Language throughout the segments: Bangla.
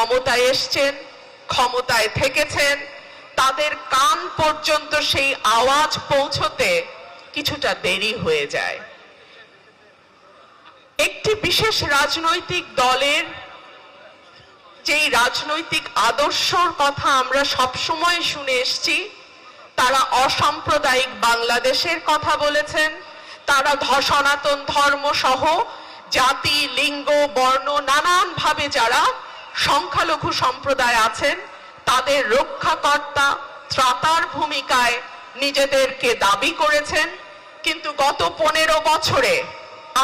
ক্ষমতায় এসছেন, ক্ষমতায় থেকেছেন, তাদের কান পর্যন্ত সেই আওয়াজ পৌঁছতে কিছুটা দেরি হয়ে যায়। একটি বিশেষ রাজনৈতিক দলের যেই রাজনৈতিক আদর্শর কথা আমরা সবসময় শুনে এসছি, তারা অসাম্প্রদায়িক বাংলাদেশের কথা বলেছেন, তারা সনাতন ধর্ম সহ জাতি, লিঙ্গ, বর্ণ, নানানভাবে যারা সংখ্যালঘু সম্প্রদায় আছেন, তাদের রক্ষাকর্তা ত্রাতার ভূমিকায় নিজেদেরকে দাবি করেছেন, কিন্তু গত পনেরো বছরে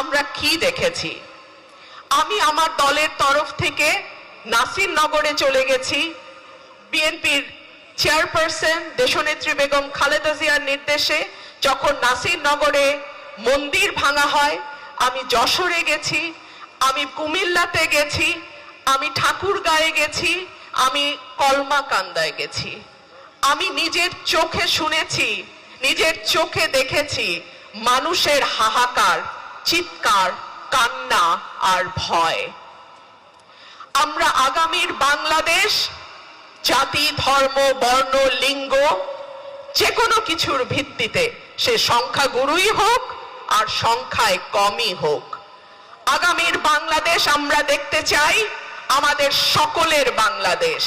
আমরা কি দেখেছি? আমি আমার দলের তরফ থেকে নাসিরনগরে চলে গেছি। বিএনপির চেয়ারপারসন দেশনেত্রী বেগম খালেদা জিয়ার নির্দেশে যখন নাসিরনগরে মন্দির ভাঙা হয়, আমি যশোরে গেছি, আমি কুমিল্লাতে গেছি আমি ঠাকুরগাঁয়ে গেছি, আমি কলমাকান্দায় গেছি। আমি নিজের চোখে শুনেছি, নিজের চোখে দেখেছি মানুষের হাহাকার, চিৎকার, কান্না আর ভয়। আমরা আগামীর বাংলাদেশ, জাতি, ধর্ম, বর্ণ, লিঙ্গ যে কোনো কিছুর ভিত্তিতে সে সংখ্যা গুরুই হোক আর সংখ্যায় কমই হোক। আগামীর বাংলাদেশ আমরা দেখতে চাই আমাদের সকলের বাংলাদেশ।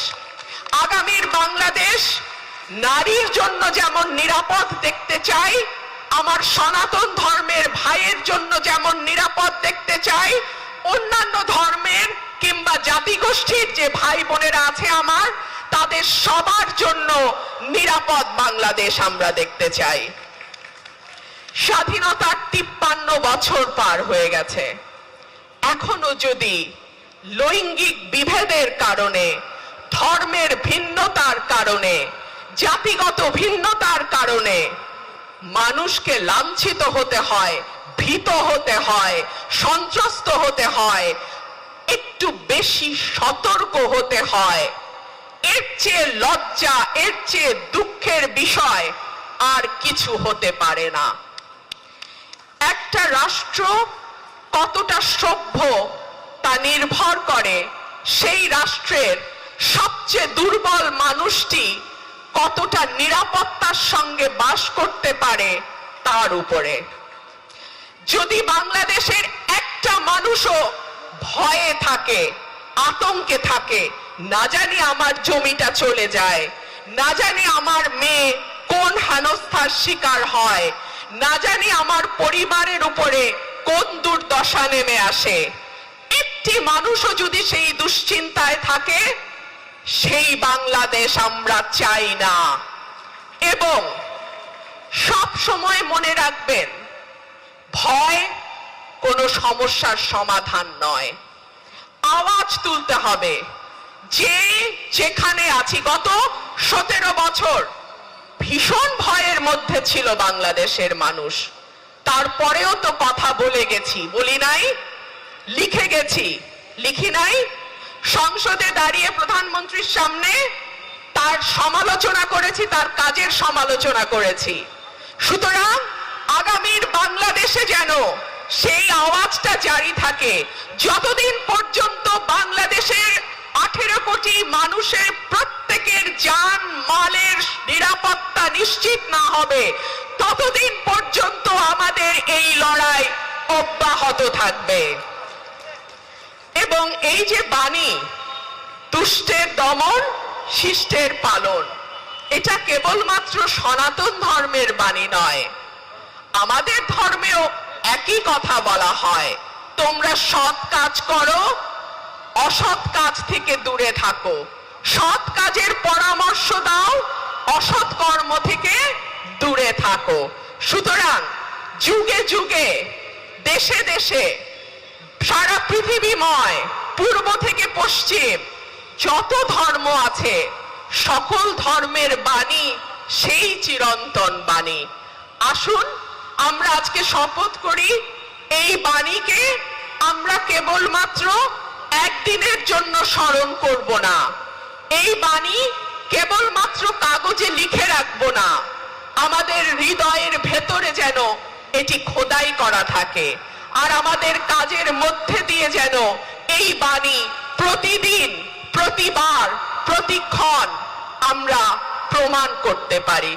আগামীর বাংলাদেশ নারীর জন্য যেমন নিরাপদ দেখতে চাই, আমার সনাতন ধর্মের ভাইয়ের জন্য যেমন নিরাপদ দেখতে চাই, অন্যান্য ধর্মের কিংবা জাতিগোষ্ঠীর যে ভাই বোনেরা আছে আমার, তাদের সবার জন্য নিরাপদ বাংলাদেশ আমরা দেখতে চাই। স্বাধীনতার তিপ্পান্ন বছর পার হয়ে গেছে। এখনও যদি লৈঙ্গিক বিভেদের কারণে, ধর্মের ভিন্নতার কারণে, জাতিগত ভিন্নতার কারণে মানুষকে লাঞ্ছিত হতে হয়, ভীত হতে হয়, সন্ত্রস্ত হতে হয়, একটু বেশি সতর্ক হতে হয়। এর চেয়ে লজ্জা, এর চেয়ে দুঃখের বিষয় আর কিছু হতে পারে না। একটা রাষ্ট্র কতটা সভ্য তা নির্ভর করে, সেই রাষ্ট্রের সবচেয়ে দুর্বল মানুষটি কতটা নিরাপত্তার সঙ্গে বাস করতে পারে তার উপরে। যদি বাংলাদেশের একটা মানুষও ভয়ে থাকে, আতঙ্কে থাকে, না জানি আমার জমিটা চলে যায়, না জানি আমার মেয়ে কোন হেনস্থার শিকার হয়, না জানি আমার পরিবারের উপরে কোন দুর্দশা নেমে আসে একটি মানুষও যদি সেই দুশ্চিন্তায় থাকে, সেই বাংলাদেশ আমরা চাই না। এবং সব সময় মনে রাখবেন, ভয় কোনো সমস্যার সমাধান নয়। আওয়াজ তুলতে হবে, যে যেখানে আছি গত সতেরো বছর, ভীষণ ভয়ের মধ্যে ছিল বাংলাদেশের মানুষ। তারপরেও তো কথা বলে গেছি, বলি নাই লিখে গেছি। লিখি নাই। সংসদে দাঁড়িয়ে প্রধানমন্ত্রীর সামনে তার সমালোচনা করেছি, তার কাজের সমালোচনা করেছি। সুতরাং আগামীর বাংলাদেশে যেন সেই আওয়াজটা জারি থাকে, যতদিন পর্যন্ত বাংলাদেশের আঠেরো কোটি মানুষের প্রত্যেকের যান, মালের নিরাপত্তা নিশ্চিত না হবে, ততদিন পর্যন্ত আমাদের এই লড়াই অব্যাহত থাকবে। এবং এই যে বাণী, তুষ্টের দমন, শিষ্টের পালন, এটা কেবলমাত্র সনাতন ধর্মের বাণী নয়। আমাদের ধর্মেও একই কথা বলা হয়, তোমরা সৎ কাজ করো, অসৎ কাজ থেকে দূরে থাকো। সৎ কাজের পরামর্শ দাও, অসৎ কর্ম থেকে দূরে থাকো। সুতরাং যুগে যুগে, দেশে দেশে সারা পৃথিবীময়, পূর্ব থেকে পশ্চিম, যত ধর্ম আছে, সকল ধর্মের বাণী সেই চিরন্তন বাণী। আসুন, আমরা আজকে শপথ করি, এই বাণীকে আমরা কেবলমাত্র একদিনের জন্য স্মরণ করব না। এই বাণী কেবলমাত্র কাগজে লিখে রাখব না। আমাদের হৃদয়ের ভেতরে যেন এটি খোদাই করা থাকে। আর আমাদের কাজের মধ্যে দিয়ে যেন এই বাণী প্রতিদিন, প্রতিবার, প্রতিক্ষণ আমরা প্রমাণ করতে পারি।